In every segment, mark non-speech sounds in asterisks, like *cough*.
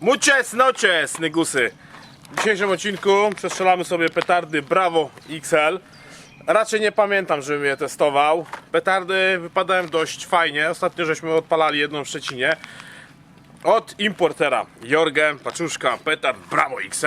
Muchas noches, nygusy. W dzisiejszym odcinku przestrzelamy sobie petardy Bravo XL. Raczej nie pamiętam, żebym je testował. Petardy wypadają dość fajnie. Ostatnio żeśmy odpalali jedną w Szczecinie. Od importera Jorge Paczuszka Petard Bravo XL.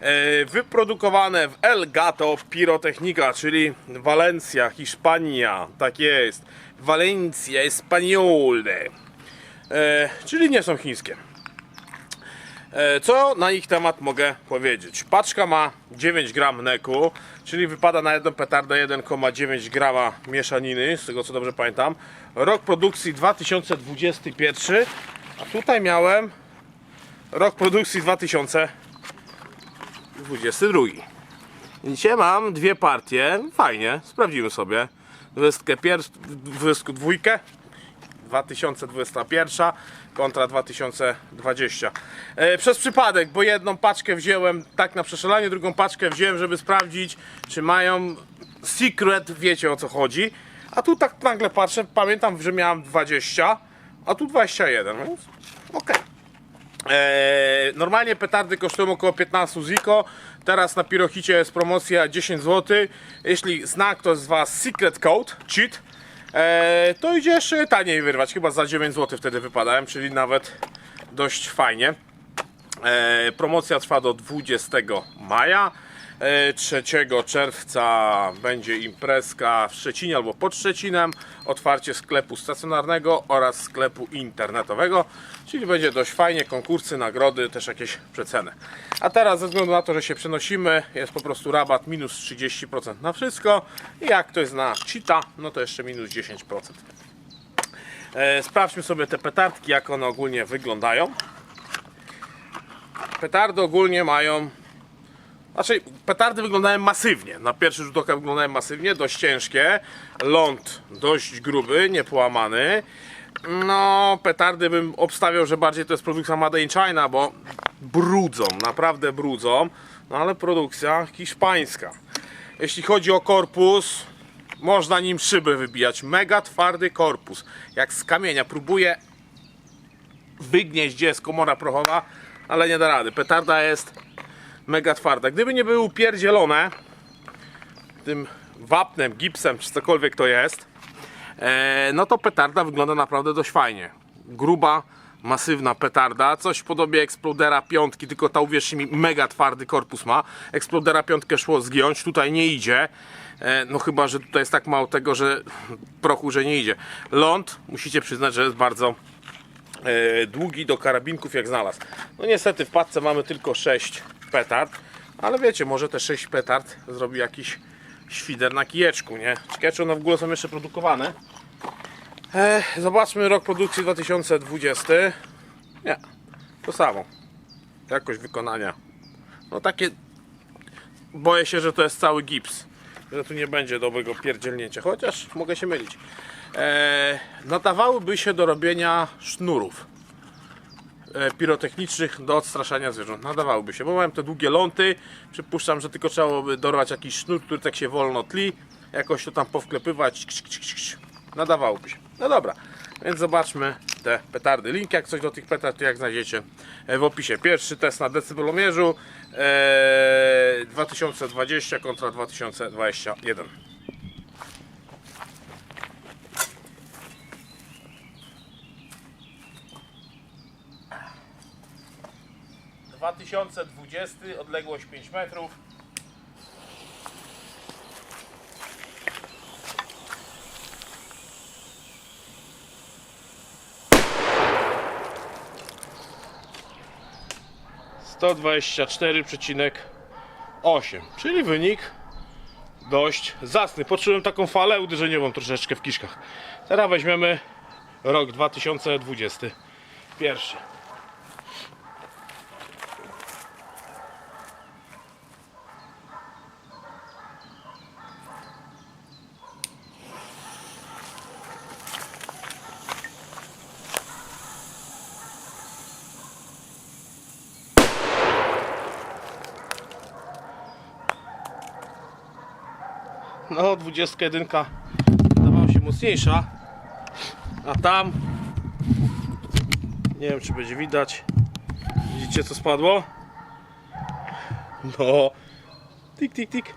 E, Wyprodukowane w El Gato Pirotechnika, czyli Walencja, Hiszpania. Tak jest. Valencia Españole. E, czyli nie są chińskie. E, Co na ich temat mogę powiedzieć? Paczka ma 9 gram neku, czyli wypada na jedną petardę 1,9 grama mieszaniny, z tego co dobrze pamiętam. Rok produkcji 2021, a tutaj miałem rok produkcji 2022. Dzisiaj mam dwie partie, fajnie, sprawdzimy sobie. 22 2021 kontra 2020. E, przez przypadek, bo jedną paczkę wziąłem tak na przeszalanie, drugą paczkę wziąłem, żeby sprawdzić, czy mają secret, wiecie o co chodzi. A tu tak nagle patrzę, pamiętam, że miałem 20, a tu 21, więc okej. Eee, normalnie petardy kosztują około 15 ziko. Teraz na Pirochicie jest promocja 10 zł. Jeśli zna ktoś z Was Secret Code, cheat, eee, to idzie jeszcze taniej wyrwać. Chyba za 9 zł wtedy wypadałem, czyli nawet dość fajnie. E, promocja trwa do 20 maja. E, 3 czerwca będzie imprezka w Szczecinie albo pod Szczecinem. Otwarcie sklepu stacjonarnego oraz sklepu internetowego. Czyli będzie dość fajnie, konkursy, nagrody, też jakieś przeceny. A teraz ze względu na to, że się przenosimy, jest po prostu rabat minus 30% na wszystko. I jak ktoś zna cheata, no to jeszcze minus 10%. E, sprawdźmy sobie te petardki, jak one ogólnie wyglądają. Petardy ogólnie mają. Znaczy, petardy wyglądają masywnie. Na pierwszy rzut oka wyglądają masywnie, dość ciężkie. Ląd dość gruby, niepołamany. No, petardy bym obstawiał, że bardziej to jest produkcja Made in China, bo brudzą, naprawdę brudzą. No ale produkcja hiszpańska. Jeśli chodzi o korpus, można nim szyby wybijać. Mega twardy korpus, jak z kamienia. Próbuję wygnieść, gdzie jest komora prochowa, ale nie da rady. Petarda jest mega twarda. Gdyby nie były upierdzielone tym wapnem, gipsem, czy cokolwiek to jest, e, no to petarda wygląda naprawdę dość fajnie. Gruba, masywna petarda, coś w podobie Explodera piątki, tylko ta uwierzcie mi mega twardy korpus ma. Explodera piątkę szło zgiąć, tutaj nie idzie. E, no chyba, że tutaj jest tak mało tego, że prochu, że nie idzie. Ląd, musicie przyznać, że jest bardzo e, długi do karabinków jak znalazł. No niestety w paczce mamy tylko 6 petard, ale wiecie, może te 6 petard zrobi jakiś świder na kijeczku, nie? Czy one w ogóle są jeszcze produkowane. E, zobaczmy rok produkcji 2020. Nie, to samo. Jakość wykonania. No takie... Boję się, że to jest cały gips. Że tu nie będzie dobrego pierdzielnięcia, chociaż mogę się mylić. E, nadawałyby się do robienia sznurów pirotechnicznych do odstraszania zwierząt. Nadawałyby się, bo mają te długie ląty. Przypuszczam, że tylko trzeba byłoby dorwać jakiś sznur, który tak się wolno tli. Jakoś to tam powklepywać. Nadawałoby się. No dobra, więc zobaczmy te petardy. Link jak coś do tych petard, to jak znajdziecie e, w opisie. Pierwszy test na decybelomierzu e, 2020 kontra 2021. 2020, odległość 5 metrów. Sto dwadzieścia cztery przecinek osiem, czyli wynik dość zacny. Poczułem taką falę uderzeniową troszeczkę w kiszkach. Teraz weźmiemy rok 2021. No, 21 dawała się mocniejsza, a tam nie wiem czy będzie widać Widzicie co spadło? No. Tik, tik, tik.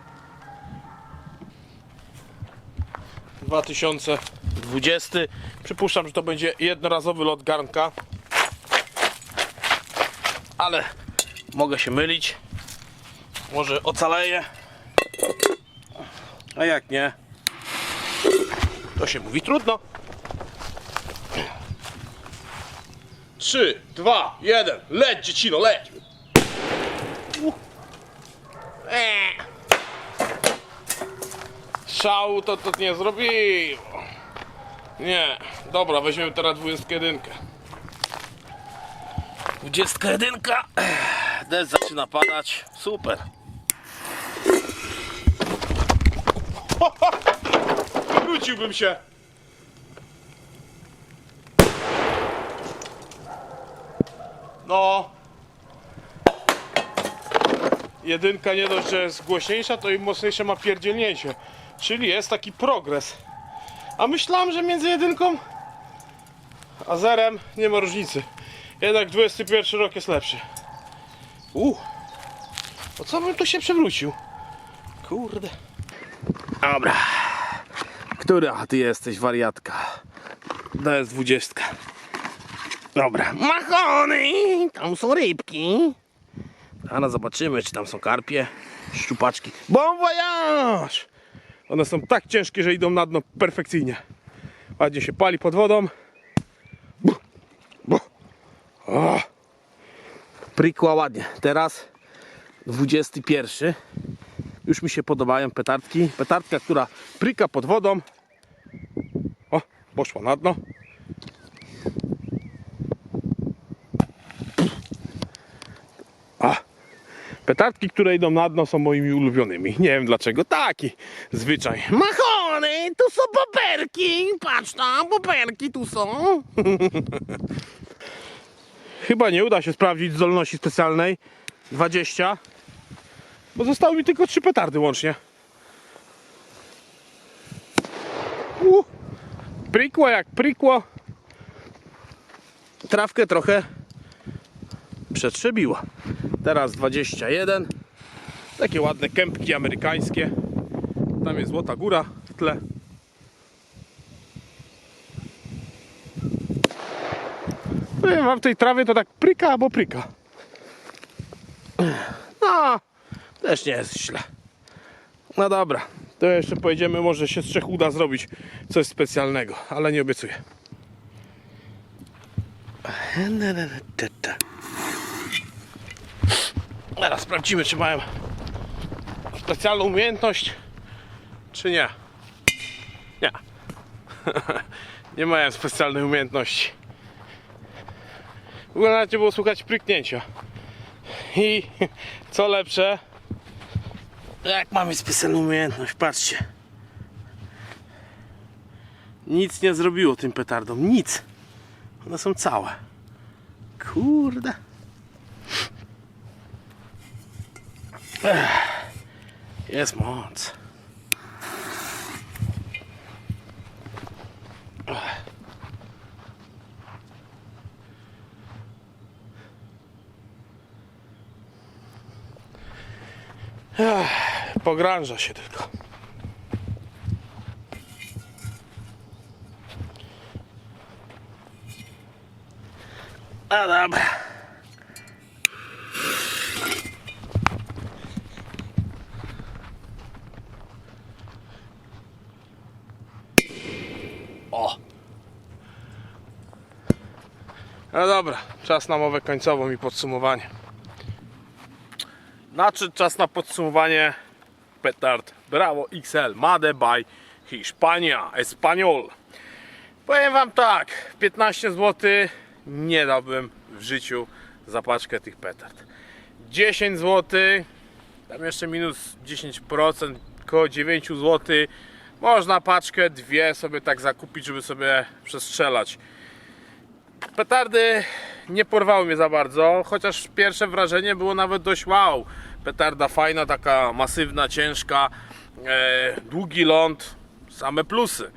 2020. Przypuszczam, że to będzie jednorazowy lot garnka. Ale mogę się mylić. Może ocaleję. A jak nie, to się mówi trudno. 3, 2, 1, leć dziecino, leć! Uh. Szału to to nie zrobiło. Nie, dobra, weźmiemy teraz 21. 21. Deszcz zaczyna padać. Super. *laughs* Wróciłbym się. No. Jedynka nie dość, że jest głośniejsza, to i mocniejsze ma pierdzielnięcie. Czyli jest taki progres. A myślałem, że między jedynką a zerem nie ma różnicy. Jednak 21 rok jest lepszy. Uh. Po co bym tu się przewrócił? Kurde. Dobra. Która ty jesteś wariatka? To jest dwudziestka. Dobra. Machony! Tam są rybki. Zaraz zobaczymy, czy tam są karpie, szczupaczki. Bon voyage! One są tak ciężkie, że idą na dno perfekcyjnie. Ładnie się pali pod wodą. Prykła ładnie. Teraz 21. Już mi się podobają petardki. Petardka, która pryka pod wodą. O, poszła na dno. A, petardki, które idą na dno są moimi ulubionymi. Nie wiem dlaczego. Taki zwyczaj. Machony, tu są boberki. Patrz tam, boberki tu są. *laughs* Chyba nie uda się sprawdzić zdolności specjalnej. 20. Bo zostały mi tylko trzy petardy łącznie. Uh, jak prikło. Trawkę trochę przetrzebiła. Teraz 21. Takie ładne kępki amerykańskie. Tam jest Złota Góra w tle. Powiem wam, w tej trawie to tak pryka albo pryka. No, też nie jest źle. No dobra, to jeszcze pojedziemy, może się z trzech uda zrobić coś specjalnego, ale nie obiecuję. Teraz sprawdzimy, czy mają specjalną umiejętność, czy nie. Nie. *laughs* nie mają specjalnej umiejętności. W ogóle nawet nie było słuchać pryknięcia. I co lepsze, jak mamy specjalną umiejętność, patrzcie. Nic nie zrobiło tym petardom, nic. One są całe. Kurde. Jest moc. Ech. Pogrąża się tylko. A dobra. O. No dobra, czas na mowę końcową i podsumowanie. Nadszedł czas na podsumowanie petard Bravo XL Made by Hiszpania Espanol. Powiem wam tak, 15 zł nie dałbym w życiu za paczkę tych petard. 10 zł, tam jeszcze minus 10%, około 9 zł. Można paczkę, dwie sobie tak zakupić, żeby sobie przestrzelać. Petardy nie porwały mnie za bardzo, chociaż pierwsze wrażenie było nawet dość wow. Petarda fajna, taka masywna, ciężka, e, długi ląd, same plusy.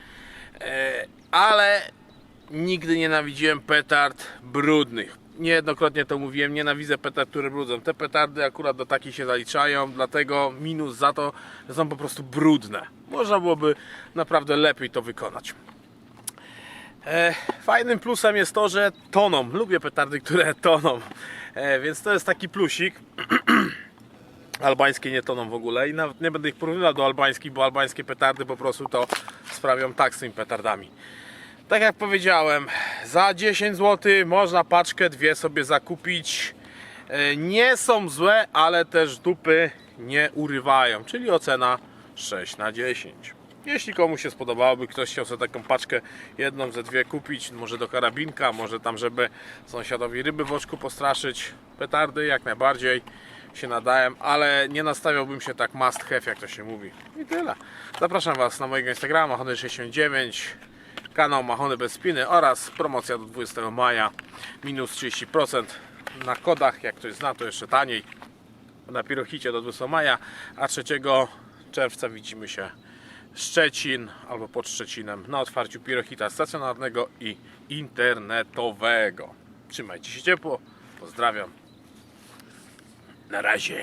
E, ale nigdy nienawidziłem petard brudnych. Niejednokrotnie to mówiłem, nienawidzę petard, które brudzą. Te petardy akurat do takich się zaliczają, dlatego minus za to, że są po prostu brudne. Można byłoby naprawdę lepiej to wykonać. E, fajnym plusem jest to, że toną. Lubię petardy, które toną. E, więc to jest taki plusik. *clears throat* Albańskie nie toną w ogóle i nawet nie będę ich porównywał do albańskich, bo albańskie petardy po prostu to sprawią tak z tymi petardami. Tak jak powiedziałem, za 10 zł można paczkę dwie sobie zakupić. E, Nie są złe, ale też dupy nie urywają, czyli ocena 6 na 10. Jeśli komuś się spodobałoby, ktoś chciał sobie taką paczkę jedną ze dwie kupić, może do karabinka, może tam, żeby sąsiadowi ryby w oczku postraszyć, petardy jak najbardziej się nadają, ale nie nastawiałbym się tak must have, jak to się mówi. I tyle. Zapraszam Was na mojego Instagrama, Hony69, kanał Mahony bez spiny oraz promocja do 20 maja, minus 30% na kodach, jak ktoś zna, to jeszcze taniej na Pirochicie do 20 maja, a 3 czerwca widzimy się Szczecin albo pod Szczecinem na otwarciu Pirochita stacjonarnego i internetowego. Trzymajcie się ciepło, pozdrawiam. Na razie.